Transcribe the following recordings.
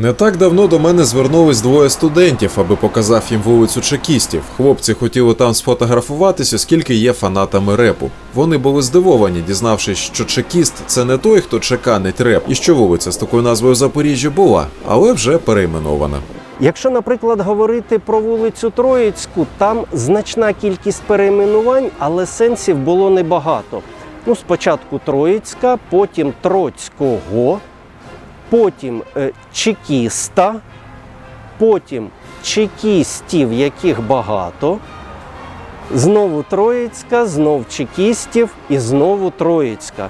Не так давно до мене звернулись двоє студентів, аби показав їм вулицю чекістів. Хлопці хотіли там сфотографуватись, оскільки є фанатами репу. Вони були здивовані, дізнавшись, що чекіст це не той, хто чеканить реп, і що вулиця з такою назвою в Запоріжжі була, але вже перейменована. Якщо, наприклад, говорити про вулицю Троїцьку, там значна кількість перейменувань, але сенсів було небагато. Ну, спочатку Троїцька, потім Троцького, потім е, Чекіста, потім чекістів, яких багато. Знову Троїцька, знов чекістів і знову Троїцька.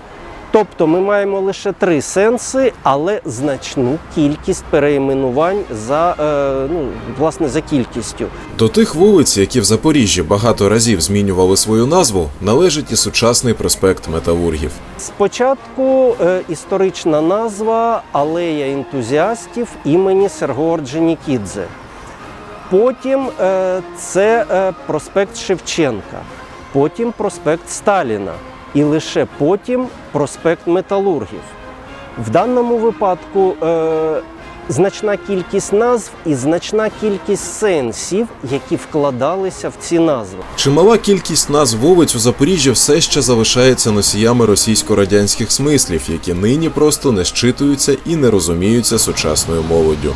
Тобто ми маємо лише три сенси, але значну кількість переіменувань за, е, ну, власне, за кількістю. До тих вулиць, які в Запоріжжі багато разів змінювали свою назву, належить і сучасний проспект Металургів. Спочатку е, історична назва Алея ентузіастів імені Серго Орджонікідзе. Потім е, це е, проспект Шевченка, потім проспект Сталіна і лише потім проспект Металургів. В даному випадку е, значна кількість назв і значна кількість сенсів, які вкладалися в ці назви. Чимала кількість назв вулиць у Запоріжжі все ще залишається носіями російсько-радянських смислів, які нині просто не щитуються і не розуміються сучасною молоддю.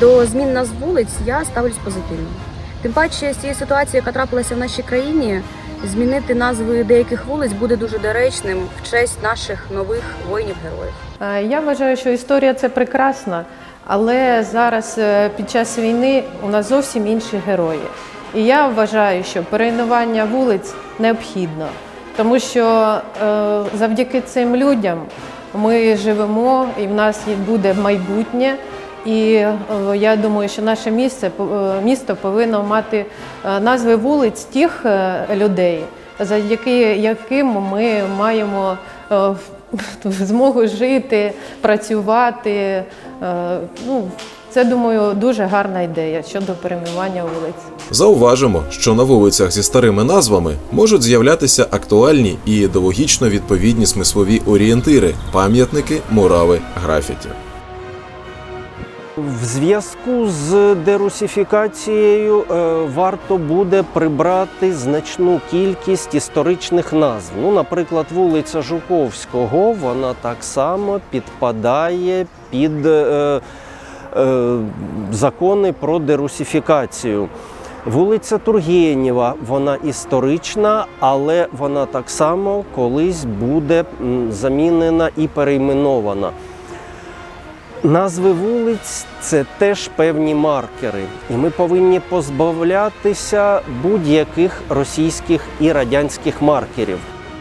До змін назв вулиць я ставлюсь позитивно. Тим паче з цієї ситуації, яка трапилася в нашій країні, змінити назви деяких вулиць буде дуже доречним в честь наших нових воїнів-героїв. Е, Я вважаю, що історія це прекрасна, але зараз е, під час війни у нас зовсім інші герої. І я вважаю, що перейменування вулиць необхідно, тому що е, завдяки цим людям ми живемо і в нас буде майбутнє. І е, я думаю, що наше місце е, місто повинно мати е, назви вулиць тих людей, завдяки яким ми маємо змогу жити, працювати. Ну, це думаю дуже гарна ідея щодо перейменування вулиць. Зауважимо, що на вулицях зі старими назвами можуть з'являтися актуальні і ідеологічно відповідні смислові орієнтири, пам'ятники, мурали, графіті. В зв'язку з дерусифікацією е, варто буде прибрати значну кількість історичних назв. Ну, наприклад, вулиця Жуковського, вона так само підпадає під е, е, закони про дерусифікацію. Вулиця Тургенєва, вона історична, але вона так само колись буде замінена і перейменована. Назви вулиць це теж певні маркери, і ми повинні позбавлятися будь-яких російських і радянських маркерів.